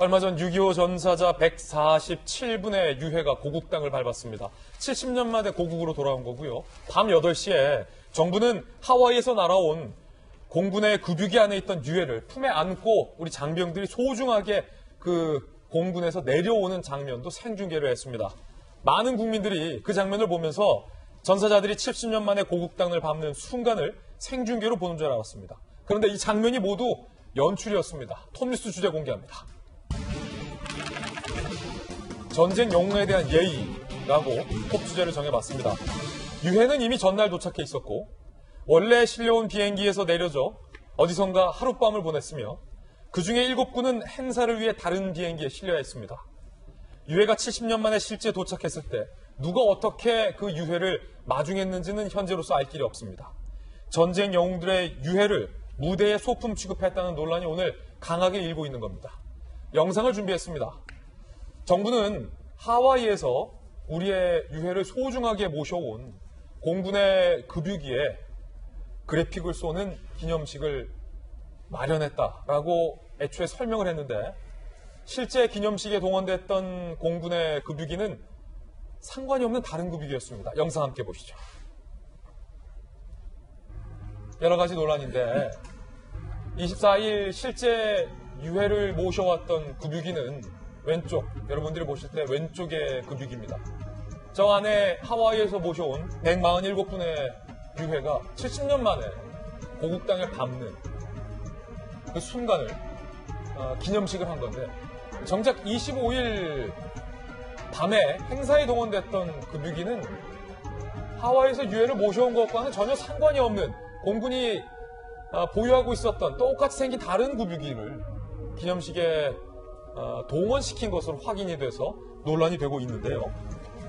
얼마 전 6.25 전사자 147분의 유해가 고국 땅을 밟았습니다. 70년 만에 고국으로 돌아온 거고요. 밤 8시에 정부는 하와이에서 날아온 공군의 급유기 안에 있던 유해를 품에 안고 우리 장병들이 소중하게 그 공군에서 내려오는 장면도 생중계를 했습니다. 많은 국민들이 그 장면을 보면서 전사자들이 70년 만에 고국 땅을 밟는 순간을 생중계로 보는 줄 알았습니다. 그런데 이 장면이 모두 연출이었습니다. 톱뉴스 주제 공개합니다. 전쟁 영웅에 대한 예의라고 톱 주제를 정해봤습니다. 유해는 이미 전날 도착해 있었고 원래 실려온 비행기에서 내려져 어디선가 하룻밤을 보냈으며 그 중에 일곱 군은 행사를 위해 다른 비행기에 실려야 했습니다. 유해가 70년 만에 실제 도착했을 때 누가 어떻게 그 유해를 마중했는지는 현재로서 알 길이 없습니다. 전쟁 영웅들의 유해를 무대에 소품 취급했다는 논란이 오늘 강하게 일고 있는 겁니다. 영상을 준비했습니다. 정부는 하와이에서 우리의 유해를 소중하게 모셔온 공군의 급유기에 그래픽을 쏘는 기념식을 마련했다라고 애초에 설명을 했는데 실제 기념식에 동원됐던 공군의 급유기는 상관이 없는 다른 급유기였습니다. 영상 함께 보시죠. 여러 가지 논란인데 24일 실제 유해를 모셔왔던 급유기는 왼쪽 여러분들이 보실 때 왼쪽의 급유기입니다. 저 안에 하와이에서 모셔온 147분의 유해가 70년 만에 고국 땅을 밟는 그 순간을 어, 기념식을 한 건데 정작 25일 밤에 행사에 동원됐던 급유기는 하와이에서 유해를 모셔온 것과는 전혀 상관이 없는 공군이 어, 보유하고 있었던 똑같이 생긴 다른 급유기를 기념식에 어, 동원시킨 것으로 확인이 돼서 논란이 되고 있는데요.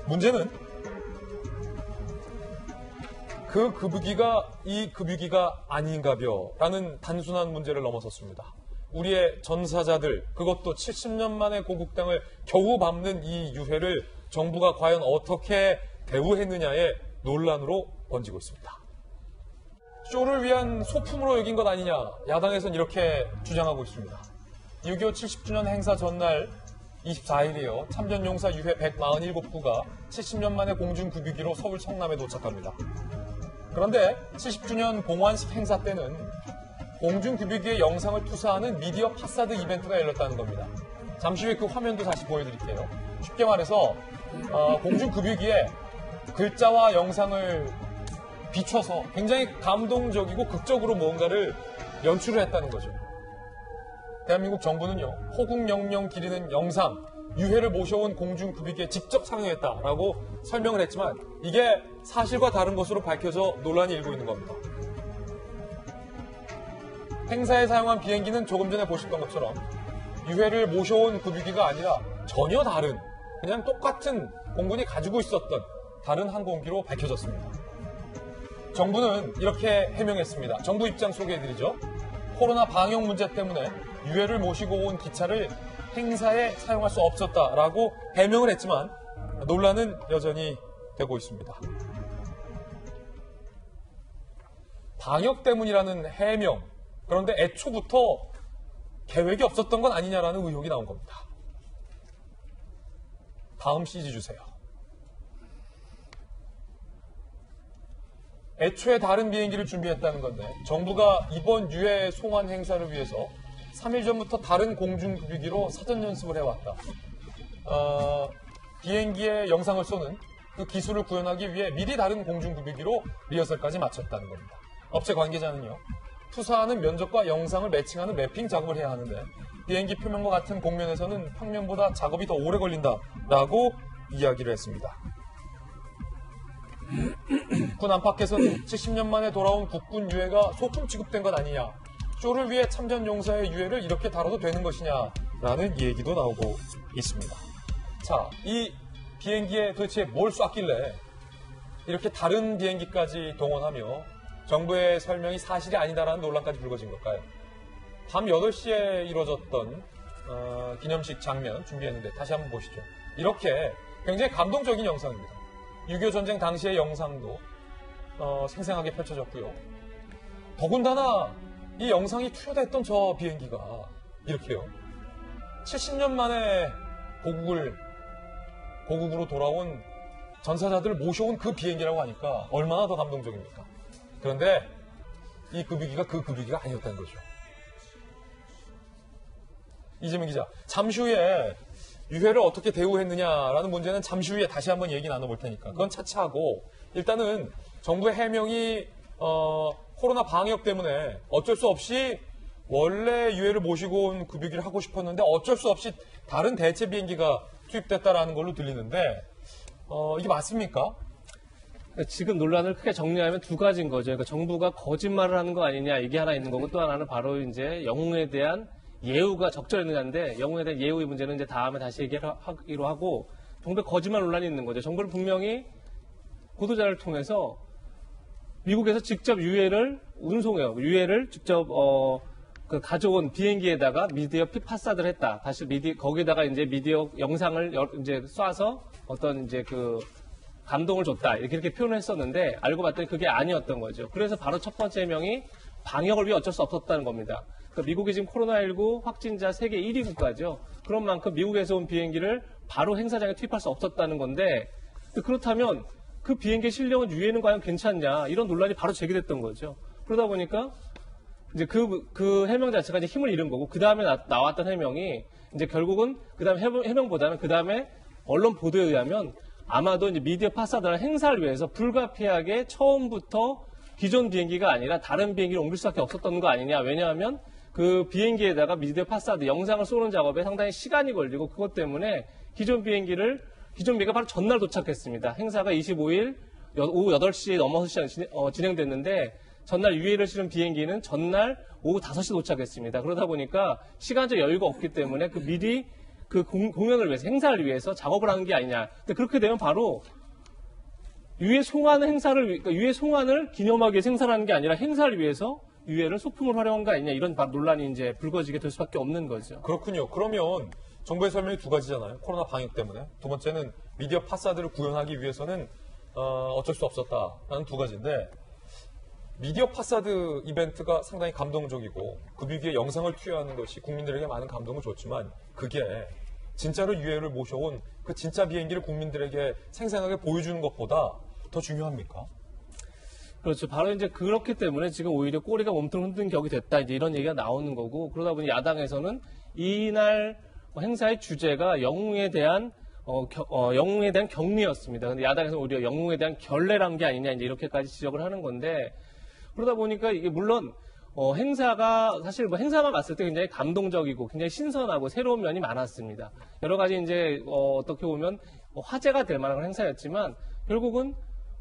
문제는 그 급유기가 이 급유기가 아닌가벼 라는 단순한 문제를 넘어섰습니다. 우리의 전사자들, 그것도 70년 만에 고국 땅을 겨우 밟는 이 유해를 정부가 과연 어떻게 대우했느냐의 논란으로 번지고 있습니다. 쇼를 위한 소품으로 여긴 것 아니냐, 야당에서는 이렇게 주장하고 있습니다. 6.25 70주년 행사 전날 24일이요. 참전용사 유해 147구가 70년 만에 공중급유기로 서울 성남에 도착합니다. 그런데 70주년 봉환식 행사 때는 공중급유기의 영상을 투사하는 미디어 파사드 이벤트가 열렸다는 겁니다. 잠시 후에 그 화면도 다시 보여드릴게요. 쉽게 말해서 어, 공중급유기에 글자와 영상을 비춰서 굉장히 감동적이고 극적으로 무언가를 연출을 했다는 거죠. 대한민국 정부는요, 호국영령 기리는 영상, 유해를 모셔온 공중급유기에 직접 상영했다라고 설명을 했지만 이게 사실과 다른 것으로 밝혀져 논란이 일고 있는 겁니다. 행사에 사용한 비행기는 조금 전에 보셨던 것처럼 유해를 모셔온 급유기가 아니라 전혀 다른 그냥 똑같은 공군이 가지고 있었던 다른 항공기로 밝혀졌습니다. 정부는 이렇게 해명했습니다. 정부 입장 소개해드리죠. 코로나 방역 문제 때문에 유해를 모시고 온 기차를 행사에 사용할 수 없었다라고 해명을 했지만 논란은 여전히 되고 있습니다. 방역 때문이라는 해명. 그런데 애초부터 계획이 없었던 건 아니냐라는 의혹이 나온 겁니다. 다음 CG 주세요. 애초에 다른 비행기를 준비했다는 건데 정부가 이번 유해 송환 행사를 위해서 3일 전부터 다른 공중급유기로 사전 연습을 해왔다. 어, 비행기의 영상을 쏘는 그 기술을 구현하기 위해 미리 다른 공중급유기로 리허설까지 마쳤다는 겁니다. 업체 관계자는요. 투사하는 면적과 영상을 매칭하는 매핑 작업을 해야 하는데 비행기 표면과 같은 공면에서는 평면보다 작업이 더 오래 걸린다라고 이야기를 했습니다. 군 안팎에서는 70년 만에 돌아온 국군 유해가 소품 취급된 것 아니냐 쇼를 위해 참전 용사의 유해를 이렇게 다뤄도 되는 것이냐라는 얘기도 나오고 있습니다. 자, 이 비행기에 도대체 뭘 쐈길래 이렇게 다른 비행기까지 동원하며 정부의 설명이 사실이 아니다라는 논란까지 불거진 걸까요? 밤 8시에 이루어졌던 어, 기념식 장면 준비했는데 다시 한번 보시죠. 이렇게 굉장히 감동적인 영상입니다. 6.25 전쟁 당시의 영상도 어, 생생하게 펼쳐졌고요. 더군다나 이 영상이 투여됐던 저 비행기가 이렇게요. 70년 만에 고국을 고국으로 돌아온 전사자들을 모셔온 그 비행기라고 하니까 얼마나 더 감동적입니까? 그런데 이 급유기가 그 급유기가 아니었다는 거죠. 이재명 기자, 잠시 후에 유해를 어떻게 대우했느냐라는 문제는 잠시 후에 다시 한번 얘기 나눠볼 테니까 그건 차치하고 일단은 정부의 해명이 어, 코로나 방역 때문에 어쩔 수 없이 원래 유해를 모시고 온 급유기를 하고 싶었는데 어쩔 수 없이 다른 대체 비행기가 투입됐다라는 걸로 들리는데 어, 이게 맞습니까? 그러니까 지금 논란을 크게 정리하면 두 가지인 거죠. 그러니까 정부가 거짓말을 하는 거 아니냐 이게 하나 있는 거고 또 하나는 바로 이제 영웅에 대한 예우가 적절했느냐인데 영웅에 대한 예우의 문제는 이제 다음에 다시 얘기하기로 하고 정부의 거짓말 논란이 있는 거죠. 정부는 분명히 보도자를 통해서 미국에서 직접 유해를 운송해요. 유해를 직접 어, 그 가져온 비행기에다가 미디어 피파사드를 했다. 다시 미디 거기다가 이제 미디어 영상을 여- 이제 쏴서 어떤 이제 그 감동을 줬다 이렇게 이렇게 표현을 했었는데 알고 봤더니 그게 아니었던 거죠. 그래서 바로 첫 번째 해명이 방역을 위해 어쩔 수 없었다는 겁니다. 그러니까 미국이 지금 코로나19 확진자 세계 1위 국가죠. 그런 만큼 미국에서 온 비행기를 바로 행사장에 투입할 수 없었다는 건데 그렇다면 그 비행기 실력은 유해는 과연 괜찮냐 이런 논란이 바로 제기됐던 거죠. 그러다 보니까 이제 그, 그 해명 자체가 이제 힘을 잃은 거고, 그 다음에 나, 왔던 해명이, 이제 결국은, 그 다음에 해명, 보다는 그 다음에 언론 보도에 의하면 아마도 이제 미디어 파사드라는 행사를 위해서 불가피하게 처음부터 기존 비행기가 아니라 다른 비행기를 옮길 수밖에 없었던 거 아니냐. 왜냐하면 그 비행기에다가 미디어 파사드 영상을 쏘는 작업에 상당히 시간이 걸리고 그것 때문에 기존 비행기를, 기존 비행기가 바로 전날 도착했습니다. 행사가 25일 오후 8시에 넘어서 어, 진행됐는데 전날 유해를 실은 비행기는 전날 오후 5시 도착했습니다. 그러다 보니까 시간적 여유가 없기 때문에 그 미리 그 공, 공연을 위해서 행사를 위해서 작업을 한 게 아니냐. 근데 그렇게 되면 바로 유해 송환 행사를 위- 그러니까 유해 송환을 기념하기 위해서 행사를 하는 게 아니라 행사를 위해서 유해를 소품을 활용한 거 아니냐 이런 바- 논란이 이제 불거지게 될 수밖에 없는 거죠. 그렇군요. 그러면 정부의 설명이 두 가지잖아요. 코로나 방역 때문에. 두 번째는 미디어 파사드를 구현하기 위해서는 어, 쩔수 없었다라는 두 가지인데 미디어 파사드 이벤트가 상당히 감동적이고 그 비기에 영상을 투여하는 것이 국민들에게 많은 감동을 줬지만 그게 진짜로 유해를 모셔온 그 진짜 비행기를 국민들에게 생생하게 보여주는 것보다 더 중요합니까? 그렇죠. 바로 이제 그렇기 때문에 지금 오히려 꼬리가 몸통 흔든 격이 됐다. 이제 이런 얘기가 나오는 거고 그러다 보니 야당에서는 이날 행사의 주제가 영웅에 대한 어, 겨- 어, 영웅에 대한 격리였습니다. 근데 야당에서 는 오히려 영웅에 대한 결례란 게 아니냐 이제 이렇게까지 지적을 하는 건데 그러다 보니까 이게 물론 어, 행사가 사실 뭐 행사만 봤을 때 굉장히 감동적이고 굉장히 신선하고 새로운 면이 많았습니다. 여러 가지 이제 어, 떻게 보면 어, 화제가 될 만한 행사였지만 결국은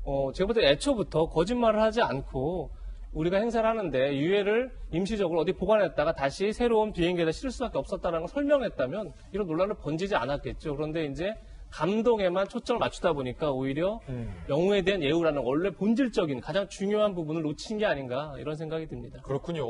어, 제가 볼 때 애초부터 거짓말을 하지 않고 우리가 행사를 하는데 유해를 임시적으로 어디 보관했다가 다시 새로운 비행기에다 실을 수밖에 없었다는 걸 설명했다면 이런 논란을 번지지 않았겠죠. 그런데 이제 감동에만 초점을 맞추다 보니까 오히려 영웅에 대한 예우라는 원래 본질적인 가장 중요한 부분을 놓친 게 아닌가 이런 생각이 듭니다. 그렇군요.